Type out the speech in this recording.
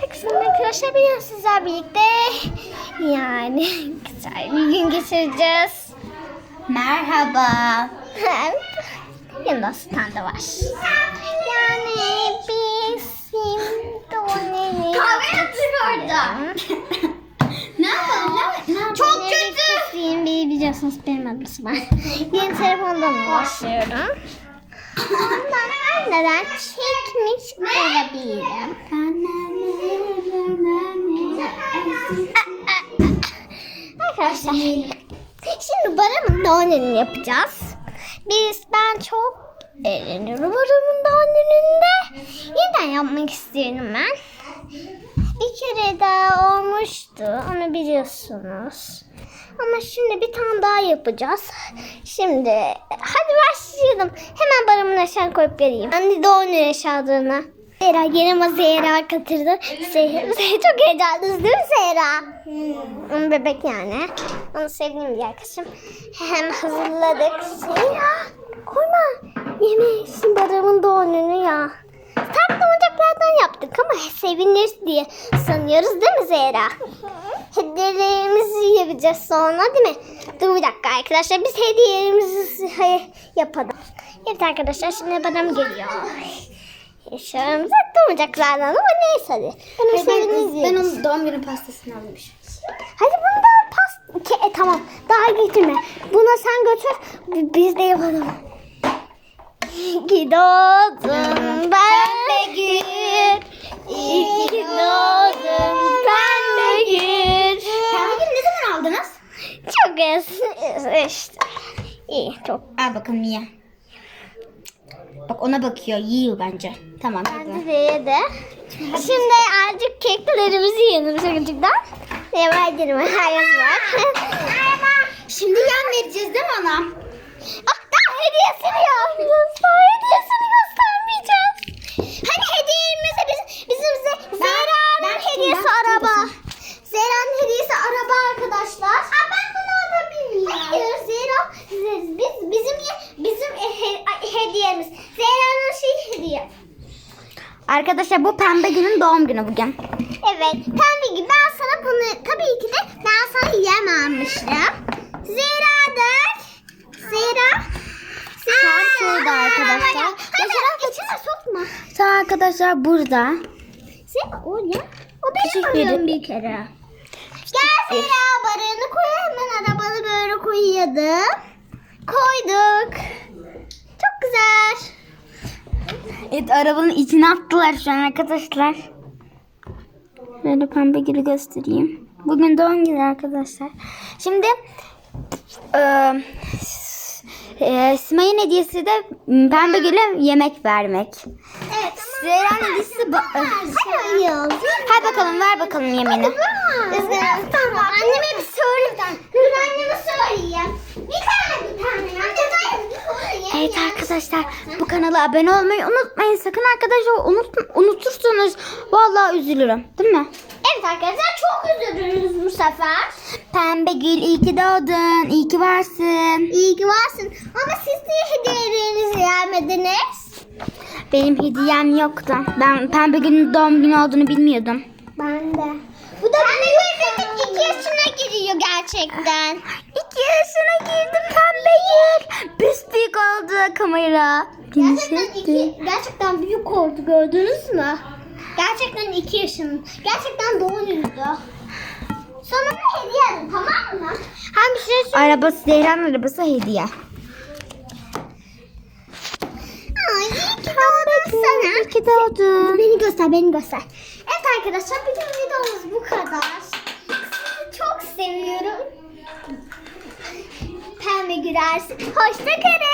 Herkesin arkadaşlar bugün sizler birlikte yani güzel bir gün geçireceğiz. Merhaba. Yanında stand da var. Yani bizim doneli Kahve yaptık orada. ne yapalım? Ne, ne Çok kötü. Bir biliyorsunuz benim adım var. Yeni telefondan ulaşıyorum. Ondan anneden çekmiş olabilirim. Arkadaşlar şimdi Baran'ın doğum yapacağız. Biz ben çok eğleniyorum Baran'ın doğum. Yeniden yapmak istiyorum ben. Bir kere daha olmuştu onu biliyorsunuz. Ama şimdi bir tane daha yapacağız. Şimdi hadi başlayalım. Hemen Baran'ın aşağı koyup vereyim. De doğum günü eşyalarına. Zehra yanıma Zehra katırdı. Zehra, çok heyecanlıyız değil mi Zehra? Onun bebek yani. Onu sevdiğim bir arkadaşım. Hem hazırladık. Zehra koyma. Yemeğin Baran'ın doğum günü ya. Tatlı oyuncaklardan yaptık ama seviniriz diye sanıyoruz değil mi Zehra? Hediyelerimizi yapacağız sonra değil mi? Dur bir dakika arkadaşlar biz hediyelerimizi yapalım. Evet arkadaşlar şimdi bana geliyor. Yaşarım tatlı oyuncaklardan ama neyse hadi. Benim seviniriz Ben onun doğum günü pastasını almışım. Hadi bunu da pas... Ke- e, tamam daha getirme. Buna sen götür bi- biz de yapalım. İyi ki doğdun pembe gül. İyi ki doğdun pembe gül. Pembe ne zaman aldınız? Çok es- işte. İyi çok. Al bakalım ye. Bak ona bakıyor. Yiyor bence. Tamam. Bence de yedi. Şimdi azıcık keklerimizi yiyelim çocuklar. Devam edelim. Herkes var. Şimdi yan vereceğiz değil mi ona? Ah daha hediyesini yapacağız. Daha hediyesini göstermeyeceğiz. Hani hediyemize bizim, bizim Ze- Zehra'nın ben- hediyesi ben- araba. Zehra'nın hediyesi araba arkadaşlar. Aa, ben bunu alabilir Hayır Zehra biz, bizim bizim e, he- hediyemiz. Zehra'nın şey hediye. Arkadaşlar bu pembe günün doğum günü bugün. Evet. Pembe gibi ben sana bunu tabii ki de ben sana yem almıştım. Zehra'dır. Zehra. Sen şurada arkadaşlar. Zehra içine sokma. Tamam arkadaşlar burada. Zehra o ya. O benim Küçük biri. bir kere. Gel Zehra barını koy hemen arabanı böyle koyuyordum. Koyduk. Çok güzel. Evet arabanın içine attılar şu an arkadaşlar. Böyle pembe gülü göstereyim. Bugün doğum günü arkadaşlar. Şimdi eee e, Simay'ın hediyesi de pembe güle yemek vermek. Evet. Zehra'nın hediyesi Hadi. Hadi bakalım ver bakalım yemeğini. Tamam. Anneme bir söyle. Dur anneme söyleyeyim. Bir tane bir tane. ya. Evet arkadaşlar bu kanala abone olmayı unutmayın. Sakın arkadaşlar unut, unutursanız vallahi üzülürüm. Değil mi? Evet arkadaşlar çok üzülürüz bu sefer. Pembe gül iyi ki doğdun. iyi ki varsın. İyi ki varsın. Ama siz niye hediyelerinizi vermediniz? Benim hediyem yoktu. Ben pembe günün doğum günü olduğunu bilmiyordum. Ben de. Bu da benim bebek iki yaşına giriyor gerçekten. İki yaşına girdim pembe gül. Büyük oldu kamera. Gerçekten iki, gerçekten büyük oldu gördünüz mü? Gerçekten iki yaşın. Gerçekten doğum günüydü. Sonra da hediye alın tamam mı? Hem bir şey söyle. Arabası Zehra'nın arabası hediye. Ay iyi ki doğdun sana. İyi ki doğdun. Beni göster, beni göster. Evet arkadaşlar bugün videomuz bu kadar. Sizi çok seviyorum. Pembe Gürersin. Hoşça kalın.